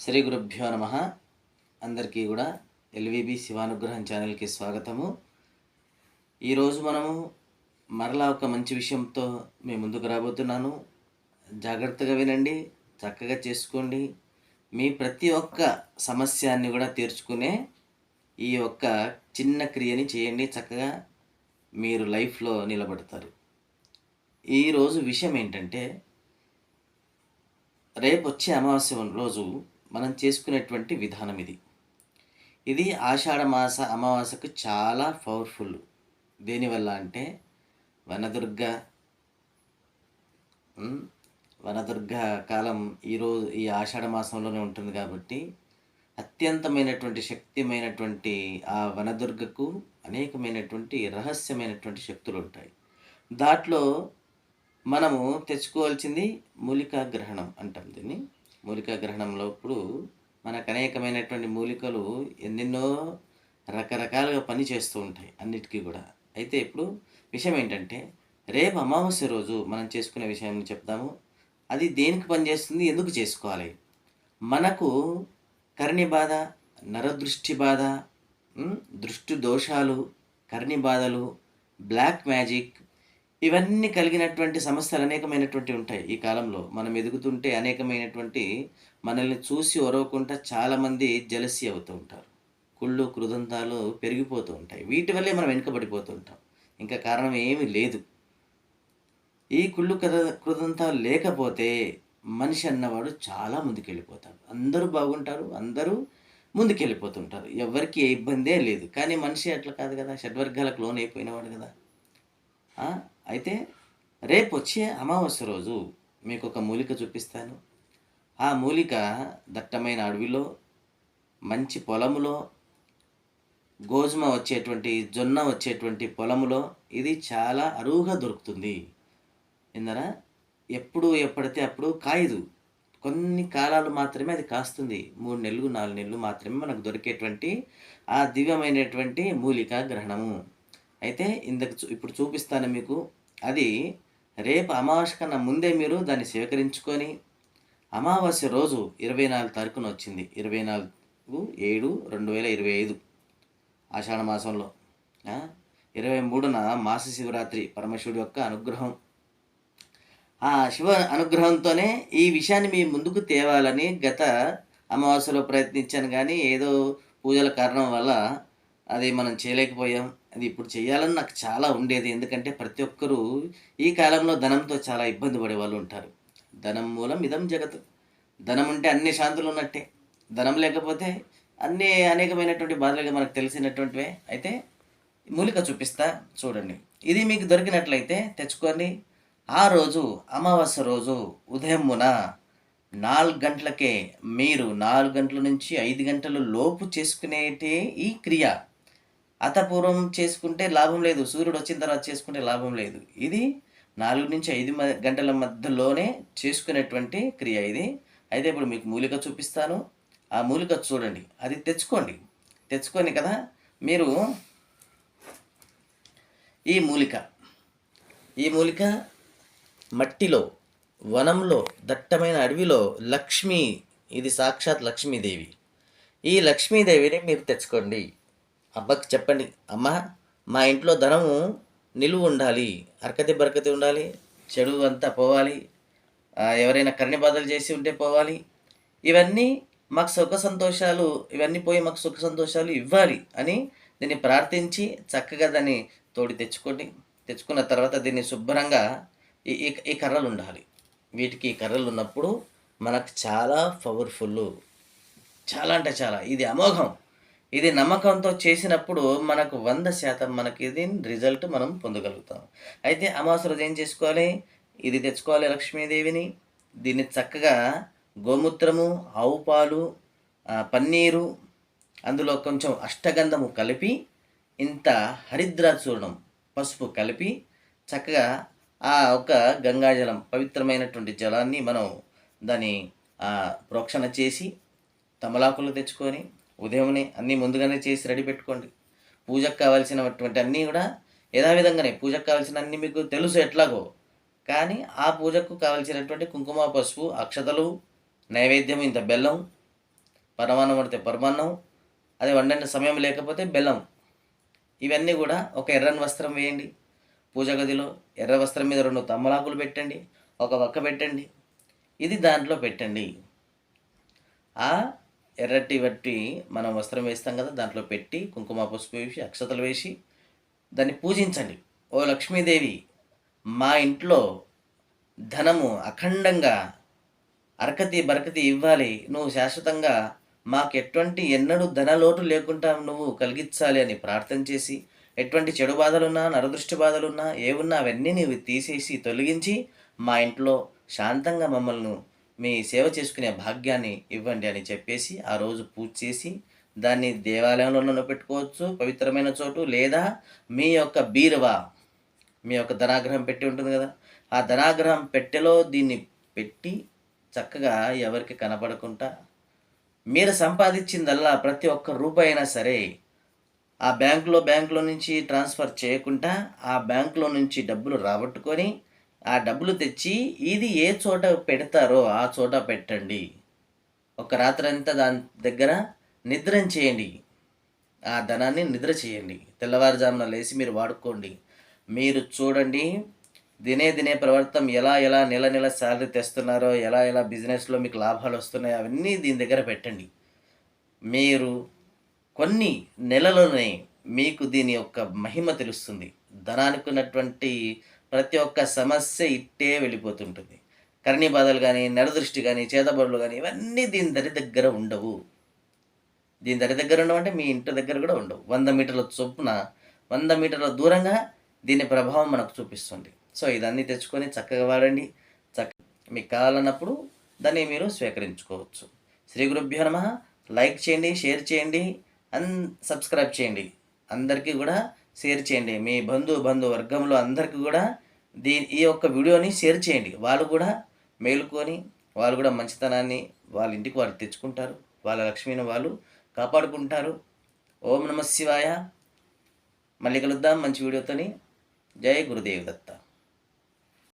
శ్రీ గురుభ్యో నమ. అందరికీ కూడా ఎల్విబి శివానుగ్రహం ఛానల్కి స్వాగతము. ఈరోజు మనము మరలా ఒక మంచి విషయంతో మీ ముందుకు రాబోతున్నాను. జాగ్రత్తగా వినండి చక్కగా చేసుకోండి. మీ ప్రతి ఒక్క సమస్యాన్ని కూడా తీర్చుకునే ఈ ఒక్క చిన్న క్రియని చేయండి. చక్కగా మీరు లైఫ్లో నిలబడతారు. ఈరోజు విషయం ఏంటంటే రేపు వచ్చే అమావాస్య రోజు మనం చేసుకునేటువంటి విధానం ఇది. ఇది ఆషాఢ మాస అమావాస్యకు చాలా పవర్ఫుల్. దేనివల్ల అంటే వనదుర్గ వనదుర్గ కాలం ఈరోజు ఈ ఆషాఢ మాసంలోనే ఉంటుంది కాబట్టి అత్యంతమైనటువంటి శక్తిమైనటువంటి ఆ వనదుర్గకు అనేకమైనటువంటి రహస్యమైనటువంటి శక్తులు ఉంటాయి. దాంట్లో మనము తెచ్చుకోవాల్సింది మూలికా గ్రహణం అంటాం దీన్ని. మూలికా గ్రహణంలో ఇప్పుడు మనకు అనేకమైనటువంటి మూలికలు ఎన్నెన్నో రకరకాలుగా పని చేస్తూ ఉంటాయి అన్నిటికీ కూడా. అయితే ఇప్పుడు విషయం ఏంటంటే రేపు అమావాస్య రోజు మనం చేసుకునే విషయం చెప్తాము అది దేనికి పనిచేస్తుంది ఎందుకు చేసుకోవాలి? మనకు కర్ణి బాధ నరదృష్టి బాధ దృష్టి దోషాలు కర్ణి బాధలు బ్లాక్ మ్యాజిక్ ఇవన్నీ కలిగినటువంటి సమస్యలు అనేకమైనటువంటి ఉంటాయి ఈ కాలంలో. మనం ఎదుగుతుంటే అనేకమైనటువంటి మనల్ని చూసి ఒరవకుండా చాలామంది జలసి అవుతూ ఉంటారు. కుళ్ళు కృదంతాలు పెరిగిపోతూ ఉంటాయి. వీటి వల్లే మనం వెనుకబడిపోతూ ఉంటాం. ఇంకా కారణం ఏమీ లేదు. ఈ కుళ్ళు కథ కృదంతాలు లేకపోతే మనిషి అన్నవాడు చాలా ముందుకెళ్ళిపోతాడు. అందరూ బాగుంటారు అందరూ ముందుకెళ్ళిపోతుంటారు. ఎవరికి ఏ ఇబ్బందే లేదు. కానీ మనిషి అట్లా కాదు కదా. షడ్వర్గాలకు లోన్ అయిపోయినవాడు కదా అయితే రేపు వచ్చే అమావాస్య రోజు మీకు ఒక మూలిక చూపిస్తాను. ఆ మూలిక దట్టమైన అడవిలో మంచి పొలములో గోధుమ వచ్చేటువంటి జొన్న వచ్చేటువంటి పొలములో ఇది చాలా అరువుగా దొరుకుతుంది. ఇందరా ఎప్పుడు ఎప్పుడైతే అప్పుడు కాయదు. కొన్ని కాలాలు మాత్రమే అది కాస్తుంది. మూడు నెలలు నాలుగు నెలలు మాత్రమే మనకు దొరికేటువంటి ఆ దివ్యమైనటువంటి మూలిక గ్రహణము. అయితే ఇందుకు ఇప్పుడు చూపిస్తాను మీకు. అది రేపు అమావాస్య కన్నా ముందే మీరు దాన్ని స్వీకరించుకొని అమావాస్య రోజు ఇరవై నాలుగు తారీఖున వచ్చింది. ఇరవై నాలుగు ఏడు రెండు వేల ఇరవై ఐదు ఆషాఢ మాసంలో. ఇరవై మూడున మాస శివరాత్రి పరమశివుడి యొక్క అనుగ్రహం. ఆ శివ అనుగ్రహంతోనే ఈ విషయాన్ని మీ ముందుకు తేవాలని గత అమావాస్యలో ప్రయత్నించాను కానీ ఏదో పూజల కారణం వల్ల అది మనం చేయలేకపోయాం. అది ఇప్పుడు చేయాలని నాకు చాలా ఉండేది. ఎందుకంటే ప్రతి ఒక్కరూ ఈ కాలంలో ధనంతో చాలా ఇబ్బంది పడే వాళ్ళు ఉంటారు. ధనం మూలం ఇదం జగత్. ధనం ఉంటే అన్ని శాంతులు ఉన్నట్టే. ధనం లేకపోతే అన్ని అనేకమైనటువంటి బాధలుగా మనకు తెలిసినటువంటివే. అయితే మూలిక చూపిస్తా చూడండి. ఇది మీకు దొరికినట్లయితే తెచ్చుకొని ఆ రోజు అమావాస్య రోజు ఉదయమున నాలుగు గంటలకే మీరు నాలుగు గంటల నుంచి ఐదు గంటలు లోపు చేసుకునేటే ఈ క్రియ. అతపూర్వం చేసుకుంటే లాభం లేదు సూర్యుడు వచ్చిన తర్వాత చేసుకుంటే లాభం లేదు. ఇది నాలుగు నుంచి ఐదు గంటల మధ్యలోనే చేసుకునేటువంటి క్రియ ఇది. అయితే ఇప్పుడు మీకు మూలిక చూపిస్తాను. ఆ మూలిక చూడండి. అది తెచ్చుకోండి. తెచ్చుకొని కదా మీరు ఈ మూలిక ఈ మూలిక మట్టిలో వనంలో దట్టమైన అడవిలో లక్ష్మి ఇది సాక్షాత్ లక్ష్మీదేవి. ఈ లక్ష్మీదేవిని మీరు తెచ్చుకోండి. అబ్బకి చెప్పండి అమ్మ మా ఇంట్లో ధనము నిలువ ఉండాలి అరకతి బరకతి ఉండాలి చెడు అంతా పోవాలి ఎవరైనా కర్ణి బాధలు చేసి ఉంటే పోవాలి ఇవన్నీ మాకు సుఖ సంతోషాలు ఇవన్నీ పోయి మాకు సుఖ సంతోషాలు ఇవ్వాలి అని దీన్ని ప్రార్థించి చక్కగా దాన్ని తోడి తెచ్చుకోండి తెచ్చుకున్న తర్వాత దీన్ని శుభ్రంగా ఈ ఈ- ఈ కర్రలు ఉండాలి. వీటికి ఈ కర్రలు ఉన్నప్పుడు మనకు చాలా పవర్ఫుల్ చాలా అంటే చాలా ఇది అమోఘం. ఇది నమ్మకంతో చేసినప్పుడు మనకు వంద శాతం మనకి ఇది రిజల్ట్ మనం పొందగలుగుతాం. అయితే అమావాస్య రోజు ఏం చేసుకోవాలి? ఇది తెచ్చుకోవాలి లక్ష్మీదేవిని. దీన్ని చక్కగా గోమూత్రము ఆవు పాలు పన్నీరు అందులో కొంచెం అష్టగంధము కలిపి ఇంత హరిద్రా చూర్ణం పసుపు కలిపి చక్కగా ఆ ఒక గంగాజలం పవిత్రమైనటువంటి జలాన్ని మనం దాన్ని ప్రోక్షణ చేసి తమలాకులు తెచ్చుకొని ఉదయంనే అన్నీ ముందుగానే చేసి రెడీ పెట్టుకోండి. పూజకు కావాల్సినటువంటి అన్నీ కూడా యథావిధంగానే పూజకు కావాల్సిన అన్నీ మీకు తెలుసు ఎట్లాగో. కానీ ఆ పూజకు కావలసినటువంటి కుంకుమ పసుపు అక్షతలు నైవేద్యం ఇంత బెల్లం పరమాన్నం వండితే పరమాన్నం అదే వండిన సమయం లేకపోతే బెల్లం. ఇవన్నీ కూడా ఒక ఎర్రని వస్త్రం వేయండి. పూజ గదిలో ఎర్ర వస్త్రం మీద రెండు తమ్మలాకులు పెట్టండి ఒక వక్క పెట్టండి. ఇది దాంట్లో పెట్టండి. ఆ ఎర్రటి వట్టి మనం వస్త్రం వేస్తాం కదా దాంట్లో పెట్టి కుంకుమ పసుపు వేసి అక్షతలు వేసి దాన్ని పూజించండి. ఓ లక్ష్మీదేవి మా ఇంట్లో ధనము అఖండంగా అరకతి బరకతి ఇవ్వాలి. నువ్వు శాశ్వతంగా మాకు ఎటువంటి ఎన్నడూ ధనలోటు లేకుండా నువ్వు కలిగించాలి అని ప్రార్థన చేసి ఎటువంటి చెడు బాధలున్నా నరదృష్టి బాధలున్నా ఏవున్నా అవన్నీ నీవు తీసేసి తొలగించి మా ఇంట్లో శాంతంగా మమ్మల్ని మీ సేవ చేసుకునే భాగ్యాన్ని ఇవ్వండి అని చెప్పేసి ఆ రోజు పూజ చేసి దాన్ని దేవాలయంలోనూ పెట్టుకోవచ్చు పవిత్రమైన చోటు లేదా మీ యొక్క బీరువా? మీ యొక్క ధనాగ్రహం పెట్టి ఉంటుంది కదా. ఆ ధనాగ్రహం పెట్టెలో దీన్ని పెట్టి చక్కగా ఎవరికి కనపడకుండా మీరు సంపాదించిందల్లా ప్రతి ఒక్క రూపాయి అయినా సరే ఆ బ్యాంకులో బ్యాంకులో నుంచి ట్రాన్స్ఫర్ చేయకుండా ఆ బ్యాంకులో నుంచి డబ్బులు రాబట్టుకొని ఆ డబ్బులు తెచ్చి ఇది ఏ చోట పెడతారో ఆ చోట పెట్టండి. ఒక రాత్రంతా దాని దగ్గర నిద్ర చేయండి. ఆ ధనాన్ని నిద్ర చేయండి. తెల్లవారుజామున లేచి మీరు వాడుకోండి. మీరు చూడండి దినే దినే ప్రవర్తం ఎలా ఎలా నెల నెల శాలరీ తెస్తున్నారో ఎలా ఎలా బిజినెస్లో మీకు లాభాలు వస్తున్నాయో అవన్నీ దీని దగ్గర పెట్టండి. మీరు కొన్ని నెలలోనే మీకు దీని యొక్క మహిమ తెలుస్తుంది. ధనానికి ఉన్నటువంటి ప్రతి ఒక్క సమస్య ఇట్టే వెళ్ళిపోతుంటుంది. కర్ణీ బాధలు కానీ నరదృష్టి కానీ చేతబడులు కానీ ఇవన్నీ దీని దరి దగ్గర ఉండవు. దీని దరి దగ్గర ఉండవంటే మీ ఇంటి దగ్గర కూడా ఉండవు. వంద మీటర్ల చొప్పున వంద మీటర్ల దూరంగా దీని ప్రభావం మనకు చూపిస్తుంది. సో ఇదన్నీ తెచ్చుకొని చక్కగా వాడండి. చక్క మీకు కావాలన్నప్పుడు దాన్ని మీరు స్వీకరించుకోవచ్చు. శ్రీ గురుభ్యో నమ. లైక్ చేయండి షేర్ చేయండి అన్ సబ్స్క్రైబ్ చేయండి. అందరికీ కూడా షేర్ చేయండి. మీ బంధు బంధు వర్గంలో అందరికీ కూడా దీని ఈ యొక్క వీడియోని షేర్ చేయండి. వాళ్ళు కూడా మేలుకొని వాళ్ళు కూడా మంచితనాన్ని వాళ్ళ ఇంటికి వాళ్ళు తెచ్చుకుంటారు. వాళ్ళ లక్ష్మిని వాళ్ళు కాపాడుకుంటారు. ఓం నమ శివాయ. మళ్ళీ కలుద్దాం మంచి వీడియోతోని. జై గురుదేవ్ దత్త.